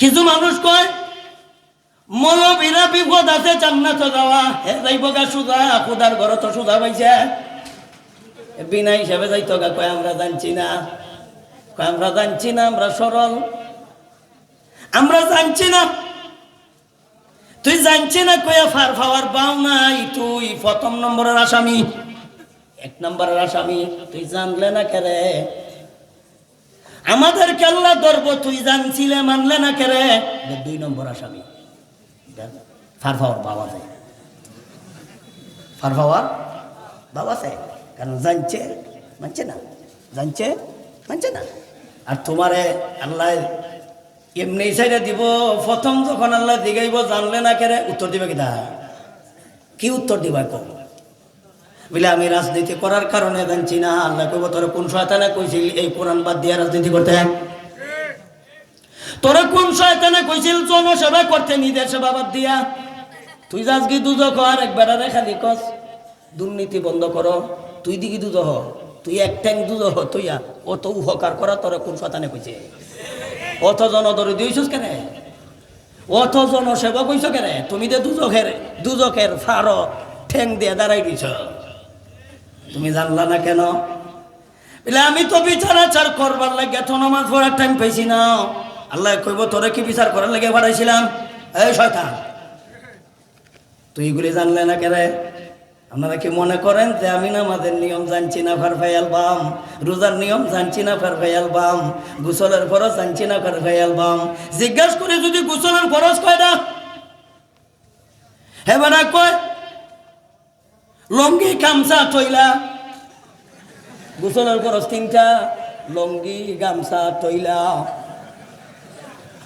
কিছু মানুষ কয়, মৌলবীরা বিপদ আছে, জান্নাত যাওয়া, হে যাইব গা সুদা, খুদার ঘর তো সুদা পাইছে। বিনা হিসাবে যাইতো গা, কয়, আমরা জানছি না। কয়, আমরা জানছি না, আমরা সরল। আমরা জানছি না। তুই জানছি না? কয়া, ফার ফাওয়ার পাও নাই, তুই প্রথম নম্বরের আসামি। এক নম্বরের আসামি, তুই জানলে না কেরে? আমাদের কেল্লা ধরবো তুই জানছিলে, মানলে না কেরে? দুই নম্বর আসামি। ফার ফাওয়ার বাবা চাই ফার ফাওয়ার বাবা চাই কারণ জানছে, মানছে না। জানছে, মানছে না। আর তোমারে আল্লাহ এমনি সাইডে দিব, প্রথম যখন আল্লাহ দিগাইব জানলে না কেরে, উত্তর দিবে কিনা? কি উত্তর দিবা কম বলে, আমি রাজনীতি করার কারণে জানছি না। আল্লাহ কইব, তোর কোন শয়তানে কইছিল এই কোরআন বাদ দিয়ে রাজনীতি করতে? তোরা কোন শয়তানে কইছিল জনসেবা করতে, নিজের সেবা বাদ দিয়া? তুই যাস কি দুজক আর একবার আরে খালি কস, দুর্নীতি বন্ধ করো, তুই দিকে দুজহ তুই এক ট্যাং দুজহ তুইয়া অত উপকার করা তোরা কোন শয়তানে কইছে? অত জন ধরে দিয়েছিস কেন? অত জন সেবা কইছ কেন? তুমি যে দুজকের দুজকের ফার ঠেং দিয়ে দাঁড়াই দিছ তুমি জানলা না কেন? বলে, আমি তো বিচার আচার করবার লাগে, এত নামাজ পড়ার টাইম পাইছি না। আল্লাহ কইব, তোরে কি বিচার করার লাগে বাড়াইছিলাম? এই শয়তান, তুই এগুলি জানলে না কেরে আপনারা কি মনে করেন যে আমি নামাজের নিয়ম জানছি না, ফারফাই অ্যালবাম? রোজার নিয়ম জানছি না, ফারফাই অ্যালবাম? গোসলের ফরজ জানছি না, ফারফাই অ্যালবাম? জিজ্ঞাসা করে যদি গোসলের ফরজ কয় হে বানা কয় লঙ্গি গামছা টইলা গোসলের ফরজ তিনটা, লঙ্গি গামছা টইলা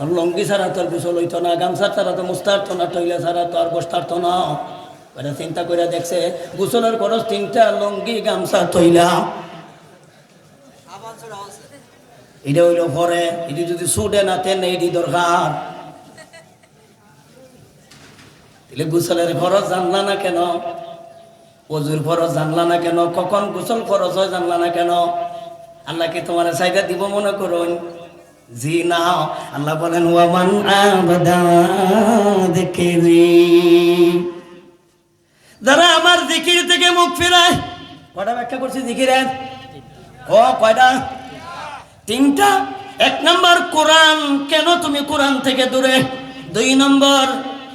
আর লঙ্গি ছাড়া তোর গোসল হইতো না গামছা ছাড়া তো মুস্তারতো না টইলা ছাড়া তো আর বসতারতো না। এটা চিন্তা করে দেখছে, গোসলের খরচ তিনটা, লঙ্গি গামছা তৈলা এটা হইল পরে এটি যদি সুটে না তেন, এটি দরকার। গোসলের খরচ জানলা না কেন? অজুর খরচ জানলা না কেন? কখন গোসল খরচ হয় জানলা না কেন? আল্লাহ কি তোমার চাইদা দিব মনে করুন। জি না, আল্লাহ বলেন, ওয়ামান যারা আমার জিকির থেকে মুখ ফিরায়, কয়টা ব্যাখ্যা করছি জিকিরের ও কয়টা? তিনটা। এক নম্বর, কোরআন, কেন তুমি কোরআন থেকে দূরে? দুই নম্বর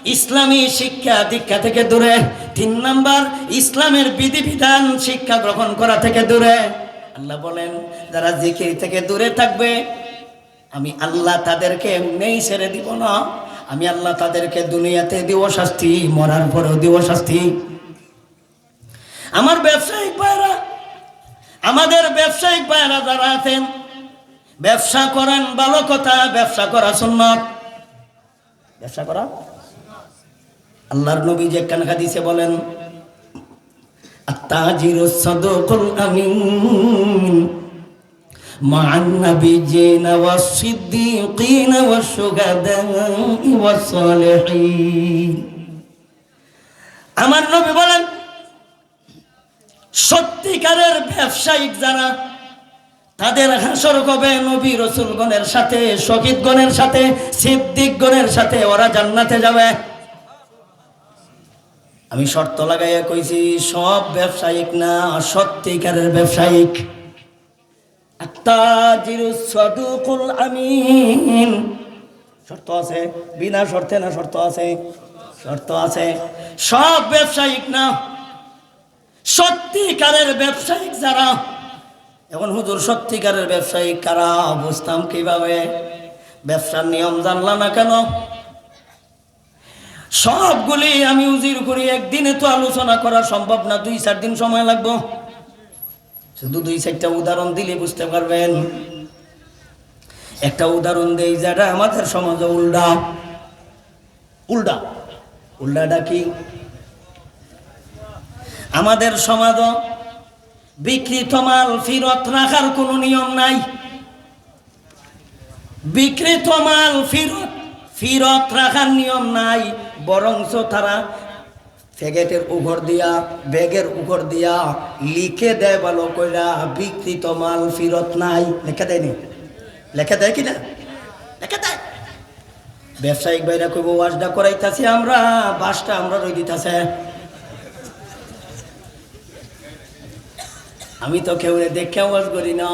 ইসলামী শিক্ষা দীক্ষা থেকে দূরে। তিন নম্বর, ইসলামের বিধিবিধান শিক্ষা গ্রহণ করা থেকে দূরে। আল্লাহ বলেন, যারা জিকির থেকে দূরে থাকবে, আমি আল্লাহ তাদেরকে এমনিই ছেড়ে দিব না। আমি আল্লাহ তাদেরকে দুনিয়াতে দিব শাস্তি, মরার পরেও দিব শাস্তি। আমার ব্যবসায়িক ভাইরা আমাদের ব্যবসায়িক ভাইরা যারা আছেন, ব্যবসা করেন ভালো কথা, ব্যবসা করা সুন্নত। ব্যবসা করা? আল্লাহর নবী যে কান হাদিসে বলেন আত্তাজিরু সাদুকুল আমিন مع النبيين والصديقين والشهداء والصالحين আমার নবী বলেন সত্যিকারের ব্যবসায়িক যারা তাদের হাসর কবে নবী রসুলগণের সাথে শহীদগণের সাথে সিদ্দিকগণের সাথে ওরা জান্নাতে যাবে আমি শর্ত লাগাইয়া কইছি, সব ব্যবসায়িক না, সত্যিকারের ব্যবসায়িক। আমিন। শর্ত আছে? বিনা শর্তে না শর্ত আছে? শর্ত আছে। সব ব্যবসায়িক না। সত্যিকারের ব্যবসায়িক যারা, এখন হুজুর সত্যিকারের ব্যবসায়িক কারা? বুঝতাম কীভাবে? ব্যবসার নিয়ম জানলা না কেন? সবগুলি আমি উজির করি, একদিনে তো আলোচনা করা সম্ভব না, দুই, চার দিন সময় লাগবো। শুধু দুই, চারটা উদাহরণ দিলে বুঝতে পারবেন। একটা উদাহরণ দেই যেটা আমাদের সমাজে উল্টা। উল্টা। উল্টাটা কি? আমাদের সমাজ বিকৃত মাল ফিরত রাখার কোনো নিয়ম নাই। বিকৃত মাল ফিরত ফিরত রাখার নিয়ম নাই, বরঞ্চ তারা প্যাকেটের উপর দিয়া, ব্যাগের উপর দিয়া লিখে দেয় ভালো কইরা, বিকৃত মাল ফিরত নাই। লেখা দেয়নি? লেখা দেয় কিনা? লেখা দেয়। ব্যবসায়িক বাইরা কইব, ওয়াজটা করাইতাছি আমরা, বাসটা আমরা রই দিতাছে। আমি তো কেউ দেখে ওয়াজ করি না।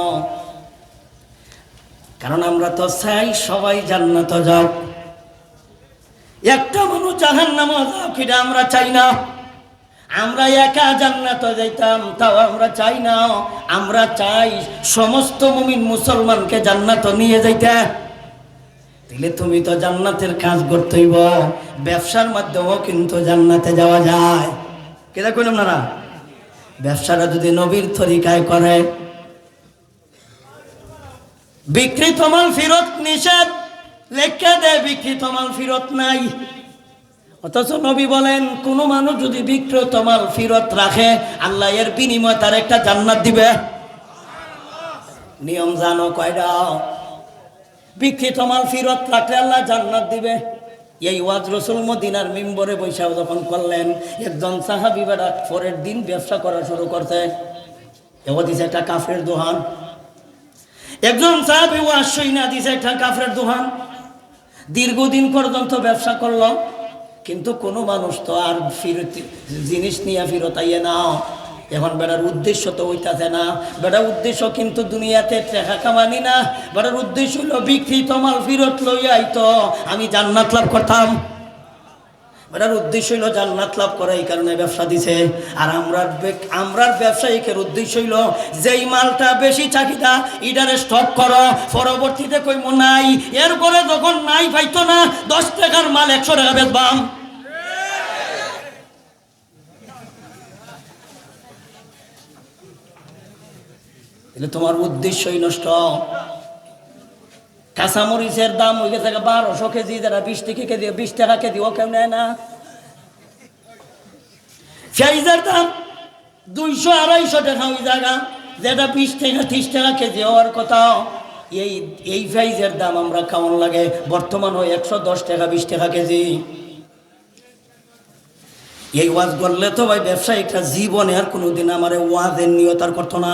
কারণ আমরা তো চাই সবাই জান্নাত যাও একটা মানুষ জাহান নাম আমরা চাই না। আমরা একা জান্নাত যাইতাম, তাও আমরা চাই না। আমরা চাই সমস্ত মুমিন মুসলমানকে জান্নাত নিয়ে যাইতে। তাহলে তুমি তো জান্নাতের কাজ করতেইব ব্যবসার মাধ্যমেও কিন্তু জান্নাতে যাওয়া যায়। কেটা কইলাম না ব্যবসাটা যদি নবীর তরিকায় করে। বিকৃত মাল ফেরত নিষেধ। লেখা দেয় বিকৃত মাল ফিরত নাই। অথচ নবী বলেন, কোনো মানুষ যদি বিকৃত মাল ফিরত রাখে, আল্লাহ এর বিনিময় তার একটা জান্নাত দিবে। নিয়ম জানো কয়টা বিকৃত মাল ফিরত রাখলে আল্লাহ জান্নাত দিবে। এই ওয়াজ রসুল মদিনার মিম্বরে বৈশাখ যখন করলেন, একজন সাহাবি বেড়া পরের দিন ব্যবসা করা শুরু করতে এবার দিছে একটা কাফের দোহান। একজন সাহাবি ওয়াজ সই না দিছে, একটা কাফের দোহান। দীর্ঘদিন পর্যন্ত ব্যবসা করলাম, কিন্তু কোনো মানুষ তো আর ফিরত জিনিস নিয়ে ফিরত আইয়ে না। এখন বেড়ার উদ্দেশ্য তো ওইটাতে না। বেড়ার উদ্দেশ্য কিন্তু দুনিয়াতে টেকা কামানি না। বেড়ার উদ্দেশ্য হলো বিক্রি মাল ফিরত লইয়াই তো। আমি জান্নাত লাভ করতাম। বেটার উদ্দেশ্য হইল জান্নাত লাভ করা, এই কারণে ব্যবসা দিছে। আর আমরা আমরার ব্যবসায়িকের উদ্দেশ্য হইল, যেই মালটা বেশি চাহিদা ইডারে স্টক করো। পরবর্তীতে কইম, নাই। এরপরে যখন নাই পাইতো না, দশ টাকার মাল একশো টাকা বেচবাম। তোমার উদ্দেশ্যই নষ্ট। কাঁচামরিচের দাম হয়ে গেছে বারোশো কেজি, যারা বিশ থেকে কেজি, বিশ টাকা কেজি, ও কেউ নেয় না। পেঁয়াজের দাম দুইশো আড়াইশো টাকা ওই জায়গা, যেটা বিশ টাকা, ত্রিশ টাকা কেজি হওয়ার কথা। এই এই পেঁয়াজের দাম আমরা কেমন লাগে? বর্তমান হয় একশো দশ টাকা, বিশ টাকা কেজি। এই ওয়াজ করলে তো ভাই ব্যবসায়িকরা জীবনে আর কোনোদিন আমার ওয়াজের নিয়তার করতো না।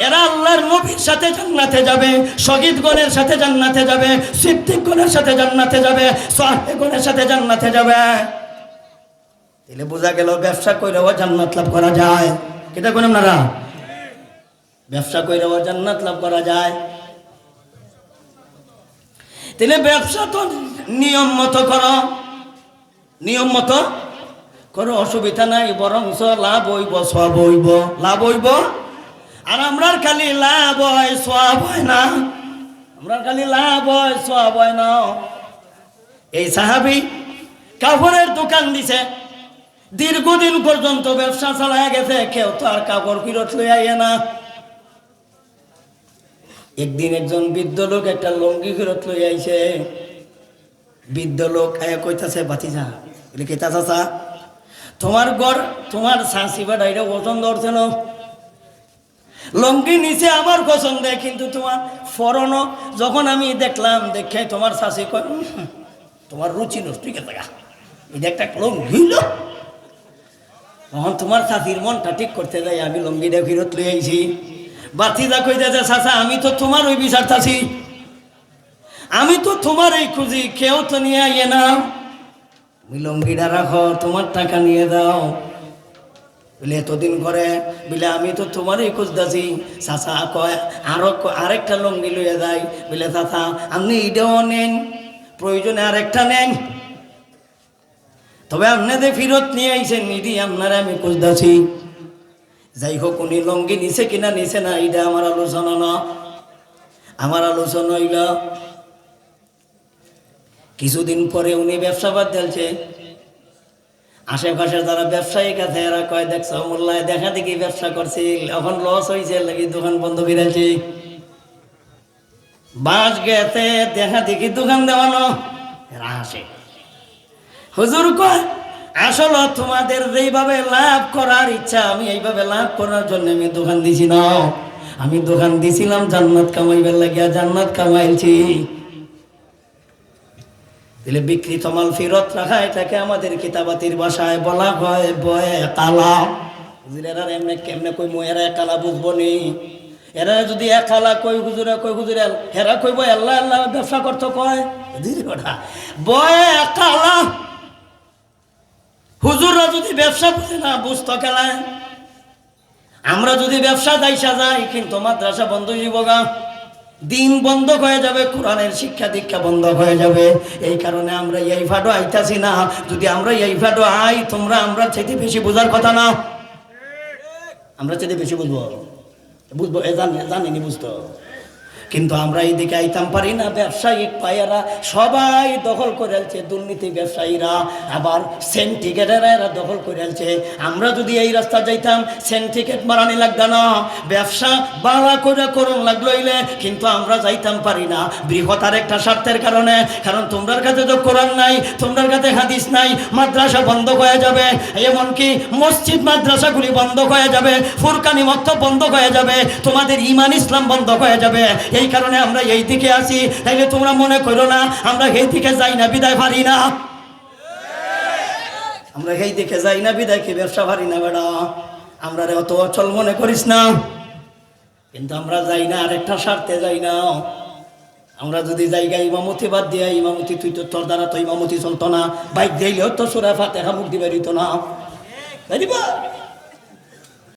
এরা আল্লাহর নবীর সাথে জান্নাতে যাবে শহীদগণের সাথে জান্নাতে যাবে, সিদ্দিকগণের সাথে জান্নাতে যাবে, সাহেবগণের সাথে জান্নাতে যাবে। তাহলে বোঝা গেল ব্যবসা কইরেও জান্নাত লাভ করা যায়। কেটা কোন আপনারা? ব্যবসা কইরেও জান্নাত লাভ করা যায়। তাহলে ব্যবসা তো নিয়ম মতো করো। নিয়ম মতো করো, অসুবিধা নাই বরং লাভ হইব, সব হইব। লাভ হইব? আর আমরার খালি লাভ হয় সব হয় না। আমরার খালি লাভ হয় সব হয় না। এই সাহাবি কাপড়ের দোকান দিছে। দীর্ঘদিন পর্যন্ত ব্যবসা চালায় গেছে, কেউ তো আর কাপড় ফিরত লই আইয়ে না। একদিন একজন বৃদ্ধ লোক একটা লঙ্গি ফেরত লই আইছে। বৃদ্ধ লোক আয়া কইতাছে, বাতিজা বলে কেতা চাচা তোমার ঘর তোমার শাঁসি বা ডাইটা পছন্দ করছে না? লঙ্গি নিচে আমার পছন্দ কিন্তু তোমার ফরনো যখন আমি দেখলাম, দেখে তোমার শাশি কয় তোমার রুচি নষ্ট হয়ে গেছে। এটা একটা লঙ্গি হইল। তখন তোমার শাশির মনটা ঠিক করতে যাই আমি লঙ্গিটা ফেরত লই আইছি। বাতিদা কইতেছে চাচা আমি তো তোমার ওই বিচার চাচ্ছি আমি তো তোমার এই খুঁজি, কেউ তো নিয়ে আইয়ে না। তুমি লঙ্গিটা রাখো, তোমার টাকা নিয়ে দাও বলে এতদিন করে বলে আমি তো তোমারই খুঁজতেছি। চাচা কয়, আরও আরেকটা লঙ্গি লইয়া যাই। বলে, চাচা, আপনি এটাও নেন, প্রয়োজনে আরেকটা নেন। তবে আপনাদের ফিরত নিয়ে আইছেন নিদি আপনারা আমি খুঁজতেছি। যাই হোক, উনি লঙ্গি নিছে কিনা নিছে না, এটা আমার আলোচনা না। আমার আলোচনা হইল, কিছুদিন পরে উনি ব্যবসা বাদ দিলছে আশেপাশে যারা ব্যবসায়িক আছে, এরা কয় দেখছ মোল্লায় দেখা দেখি ব্যবসা করছি এখন লস হয়েছে লাগি দোকান বন্ধ করেছি বাঁশ গেছে, দেখা দেখি দোকান দেওয়ানো, এরা হাসে হুজুর কয়, আসলে তোমাদের যেইভাবে লাভ করার ইচ্ছা, আমি এইভাবে লাভ করার জন্য আমি দোকান দিছি না। আমি দোকান দিছিলাম, জান্নাত কামাইবার লাগিয়া জান্নাত কামাইছি। দিলে বিকৃত মাল ফেরত রাখা, এটাকে আমাদের কিতাবাতির ভাষায় বলা হয় বয়ে কালা। বুঝলেন আর এমনি কেমনে কই মো এরা কালা বুঝব নি। এরা যদি এক কালা কই হুজুরে কই হুজুরে হেরা কইব, আল্লাহ আল্লাহ, ব্যবসা করতে কয়? ওটা। বয়ে কালা। হুজুররা যদি ব্যবসা বুঝে না, বুঝতো খেলায় আমরা যদি ব্যবসা দাইসা যাই, কিন্তু মাদ্রাসা বন্ধ হইব গা। দিন বন্ধ হয়ে যাবে, কোরআনের শিক্ষা দীক্ষা বন্ধ হয়ে যাবে। এই কারণে আমরা এই ফাটো আইতাছি না। যদি আমরা এই ফাটো আই, তোমরা আমরা চেতে বেশি বোঝার কথা না। আমরা চেতে বেশি বুঝব। বুঝব, এ জানি, জানিনি বুঝতো। কিন্তু আমরা এইদিকে আইতাম পারি না, ব্যবসায়িক পায়েরা সবাই দখল করে আলছে, দুর্নীতি ব্যবসায়ীরা। আবার সেন্টিকেটেরা এরা দখল করে আলছে। আমরা যদি এই রাস্তা যাইতাম সেন্টিকেট মারানি লাগতো না। ব্যবসা বাড়া করে করুন লাগল ইলে কিন্তু আমরা যাইতাম পারি না। বৃহতার একটা স্বার্থের কারণে, কারণ তোমার কাছে তো কোরআন নাই তোমার কাছে হাদিস নাই, মাদ্রাসা বন্ধ হয়ে যাবে। এমনকি মসজিদ মাদ্রাসাগুলি বন্ধ হয়ে যাবে, ফুরকানি মক্ত বন্ধ হয়ে যাবে, তোমাদের ইমান ইসলাম বন্ধ হয়ে যাবে। এই কারণে আমরা এই দিকে আসি তাইলে তোমরা মনে করো না, আমরা এই দিকে যাই না, বিদায় পারি না। আমরা এই দিকে যাই না, বিদায় কি ব্যবসা পারি না বেড়া। আমরা অত অচল মনে করিস না। কিন্তু আমরা যাই না, আরেকটা স্বার্থে যাই না। আমরা যদি জায়গা ইমামতি বাদ দিয়া, ইমামতি তুই তো তোর দ্বারা তো ইমামতি চলতো না। বাইক দিলেও তো সুরা ফাতে মুখ দিবে দিত না।